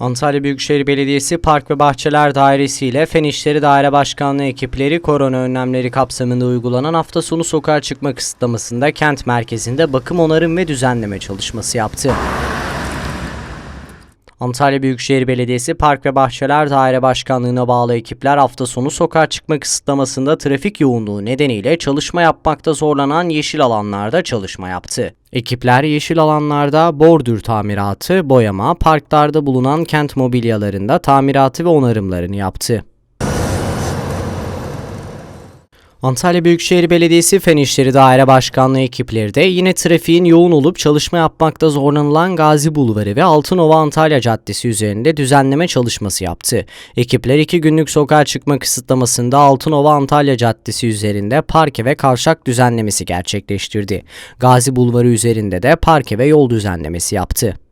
Antalya Büyükşehir Belediyesi Park ve Bahçeler Dairesi ile Fen İşleri Daire Başkanlığı ekipleri korona önlemleri kapsamında uygulanan hafta sonu sokağa çıkma kısıtlamasında kent merkezinde bakım onarım ve düzenleme çalışması yaptı. Antalya Büyükşehir Belediyesi Park ve Bahçeler Daire Başkanlığı'na bağlı ekipler hafta sonu sokağa çıkma kısıtlamasında trafik yoğunluğu nedeniyle çalışma yapmakta zorlanan yeşil alanlarda çalışma yaptı. Ekipler yeşil alanlarda bordür tamiratı, boyama, parklarda bulunan kent mobilyalarında tamiratı ve onarımlarını yaptı. Antalya Büyükşehir Belediyesi Fen İşleri Daire Başkanlığı ekipleri de yine trafiğin yoğun olup çalışma yapmakta zorlanılan Gazi Bulvarı ve Altınova Antalya Caddesi üzerinde düzenleme çalışması yaptı. Ekipler iki günlük sokağa çıkma kısıtlamasında Altınova Antalya Caddesi üzerinde parke ve kavşak düzenlemesi gerçekleştirdi. Gazi Bulvarı üzerinde de parke ve yol düzenlemesi yaptı.